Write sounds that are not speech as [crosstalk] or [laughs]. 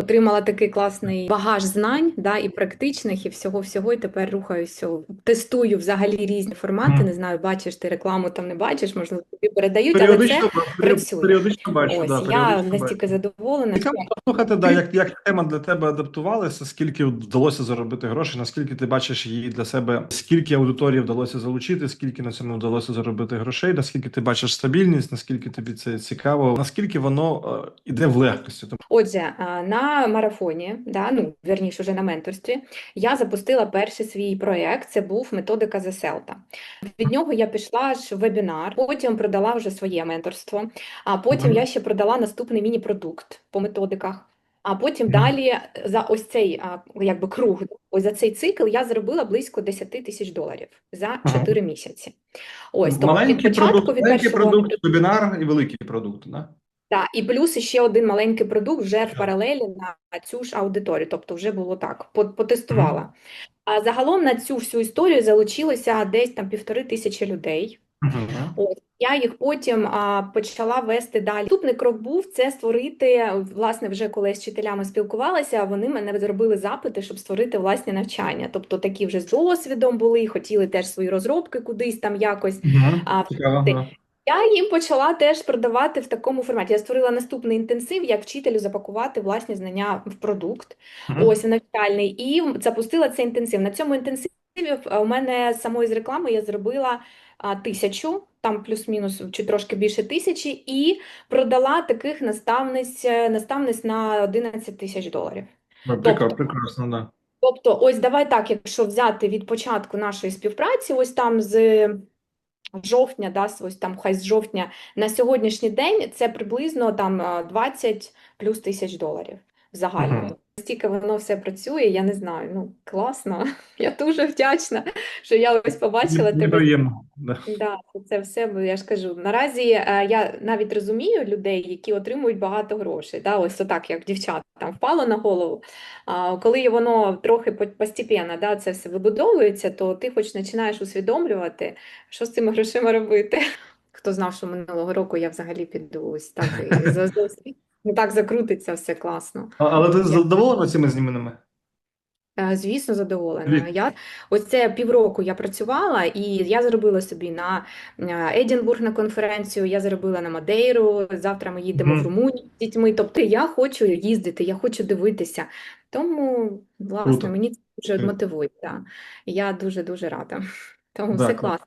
отримала такий класний багаж знань, да, і практичних, і всього всього. І тепер рухаюся, тестую взагалі різні формати. Не знаю, бачиш ти рекламу там не бачиш, можливо, тобі передають, але це працює. періодично бачу, ось да, я періодично настільки задоволена. Цікаво послухати, да, як, як тема для тебе адаптувалася, скільки вдалося заробити грошей, наскільки ти бачиш її для себе, скільки аудиторії вдалося залучити, скільки на цьому вдалося заробити грошей, наскільки ти бачиш стабільність, наскільки тобі це цікаво, наскільки воно е, іде в легкості. Отже, а, на марафоні, да, ну, верніше, вже на менторстві, я запустила перший свій проєкт, це був методика Заселта. Від нього я пішла ж в вебінар, потім продала вже своє менторство, а потім я ще продала наступний міні-продукт по методиках. А потім далі за ось цей якби круг, ось за цей цикл я заробила близько 10 тисяч доларів за Ага. місяці. Ось, тобто від маленький початку, продукт, від маленький першого продукт, вебінар і великий продукт. Да? Так, і плюс ще один маленький продукт вже в паралелі на цю ж аудиторію, тобто вже було так, по- потестувала. А загалом на цю всю історію залучилося десь там півтори тисячі людей. От, я їх потім а, почала вести далі. Наступний крок був це створити, власне, вже коли я з вчителями спілкувалася, вони мене зробили запити, щоб створити власні навчання. Тобто такі вже з досвідом були, хотіли теж свої розробки кудись там якось а. Я їм почала теж продавати в такому форматі. Я створила наступний інтенсив, як вчителю запакувати власні знання в продукт, Мгм. ось навчальний, і запустила цей інтенсив. На цьому інтенсиві е, у мене самої з реклами я зробила а, тисячу, там плюс-мінус чи трошки більше тисячі, і продала таких наставниць, е, наставниць на 11 тисяч доларів. Ну, тобто- Прекрасно, да. Тобто, ось давай так, якщо взяти від початку нашої співпраці, ось там з жовтня, да, ось там хай з жовтня на сьогоднішній день це приблизно там е, 20 плюс тисяч доларів в загальному. Мгм. Настільки воно все працює, я не знаю. Ну класно. [laughs] Я дуже вдячна, що я ось побачила тебе. Неприємно. Да. Да, це- все, бо я ж кажу. Наразі е, я навіть розумію людей, які отримують багато грошей. Да, ось отак, як дівчата, там впало на голову. А коли воно трохи постепенно, да, це все вибудовується, то ти хоч починаєш усвідомлювати, що з цими грошима робити. Хто знав, що минулого року я взагалі піду ось так [laughs] і за- за- ну, так закрутиться все класно. А- Але ти задоволена цими змінами? Е, Звісно, задоволена. Лі- Я ось це півроку я працювала, і я зробила собі на е, Едінбург на конференцію, я зробила на Мадейру. Завтра ми їдемо в Мгм. Румунію з дітьми. Тобто я хочу їздити, я хочу дивитися. Тому, власне, Круто. мені це дуже Круто. мотивує. Да. Я дуже дуже рада. [laughs] Тому Да, все круто. класно.